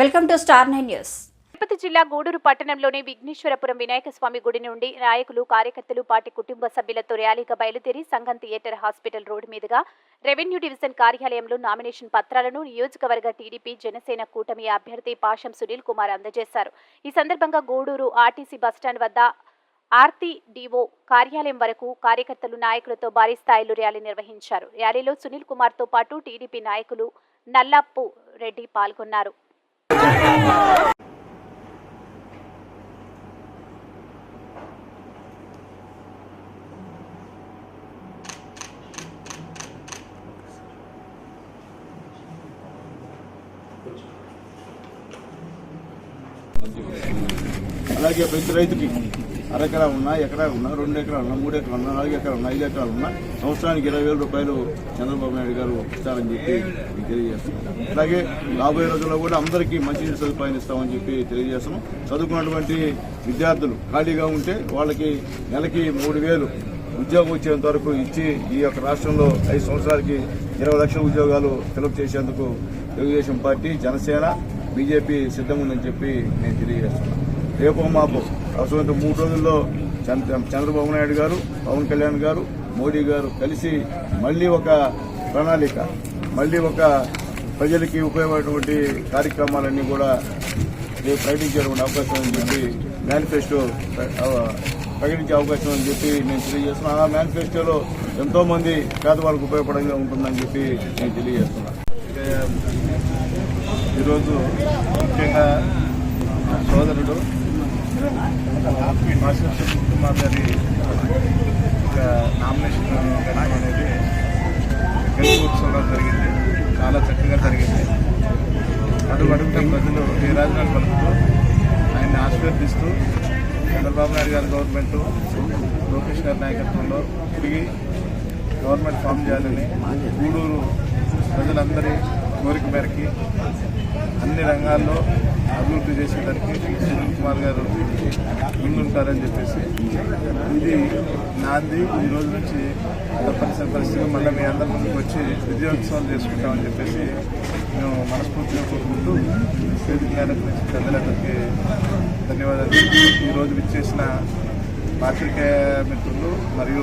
Welcome to star nine news. Tirupati జిల్లా గూడూరు పట్టణంలోని విఘ్నేశ్వరపురం వినాయక స్వామి గుడి నుండి నాయకులు కార్యకర్తలు పార్టీ కుటుంబ సభ్యులతో ర్యాలీగా బయలుదేరి సంఘం థియేటర్ హాస్పిటల్ రోడ్డు మీదుగా రెవెన్యూ డివిజన్ కార్యాలయంలో నామినేషన్ పత్రాలను నియోజకవర్గ టీడీపీ జనసేన కూటమి అభ్యర్థి పాషం సునీల్ కుమార్ అందజేశారు. ఈ సందర్భంగా గూడూరు ఆర్టీసీ బస్టాండ్ వద్ద ఆర్తి డివో కార్యాలయం వరకు కార్యకర్తలు నాయకులతో భారీ స్థాయిలో ర్యాలీ నిర్వహించారు. ర్యాలీలో సునీల్ కుమార్తో పాటు టీడీపీ నాయకులు నల్లప్పు రెడ్డి పాల్గొన్నారు. అలాగే ప్రతి రైతుకి అరెకరా ఉన్నా ఎకరా ఉన్నా రెండు ఎకరాలు ఉన్నా మూడు ఎకరాలు ఉన్నా నాలుగు ఎకరాలు ఉన్నా ఐదు ఎకరాలు ఉన్నా సంవత్సరానికి ఇరవై వేల రూపాయలు చంద్రబాబు నాయుడు గారు ఇస్తారని చెప్పి తెలియజేస్తాం తెలియజేస్తున్నాం అలాగే రాబోయే రోజుల్లో కూడా అందరికీ మంచి సదుపాయం ఇస్తామని చెప్పి తెలియజేస్తున్నాం. చదువుకున్నటువంటి విద్యార్థులు ఖాళీగా ఉంటే వాళ్ళకి నెలకి మూడు వేలు ఉద్యోగం వచ్చేంత వరకు ఇచ్చి ఈ యొక్క రాష్ట్రంలో ఐదు సంవత్సరాలకి ఇరవై లక్షల ఉద్యోగాలు ఫిలప్ చేసేందుకు తెలుగుదేశం పార్టీ జనసేన బీజేపీ సిద్ధం ఉందని చెప్పి నేను తెలియజేస్తున్నాను. రేపు మాపు అవసరమైతే మూడు రోజుల్లో చంద్ర- చంద్రబాబు నాయుడు గారు పవన్ కళ్యాణ్ గారు మోడీ గారు కలిసి మళ్ళీ ఒక ప్రణాళిక మళ్ళీ ఒక ప్రజలకి ఉపయోగపడేటువంటి కార్యక్రమాలన్నీ కూడా రేపు ప్రకటించేటువంటి అవకాశం అని చెప్పి మేనిఫెస్టో ప్రకటించే అవకాశం అని చెప్పి నేను తెలియజేస్తున్నాను ఆ మేనిఫెస్టోలో ఎంతో మంది పేదవాళ్ళకు ఉపయోగపడంగా ఉంటుందని చెప్పి నేను తెలియజేస్తున్నాను ఈరోజు ముఖ్యంగా సోదరుడు మాస్టర్ సునీల్ కుమార్ గారి ఒక నామినేషన్ పెట్టడం అనేది గెలుపు జరిగింది చాలా చక్కగా జరిగింది అడుగు అడుగున ప్రజలు ఏ రాజధాని పలుకుతూ ఆయన్ని ఆశీర్వదిస్తూ చంద్రబాబు నాయుడు గారి గవర్నమెంట్ లోకేష్ గారి నాయకత్వంలో తిరిగి గవర్నమెంట్ ఫామ్ చేయాలని గూడూరు ప్రజలందరి కోరిక మేరకి అన్ని రంగాల్లో అభివృద్ధి చేసేదానికి సునీల్ కుమార్ గారు ముందుంటారని చెప్పేసి ఇది నాది. ఈ రోజు నుంచి తప్పనిసరి పరిస్థితి మళ్ళీ మీ అందరి ముందుకు వచ్చి విజయోత్సవాలు చేసుకుంటామని చెప్పేసి మేము మనస్ఫూర్తిగా కోరుకుంటూ వేదిక నుంచి పెద్దలందరికీ ధన్యవాదాలు. ఈ రోజు విచ్చేసిన పాత్రికేయ మిత్రులు మరియు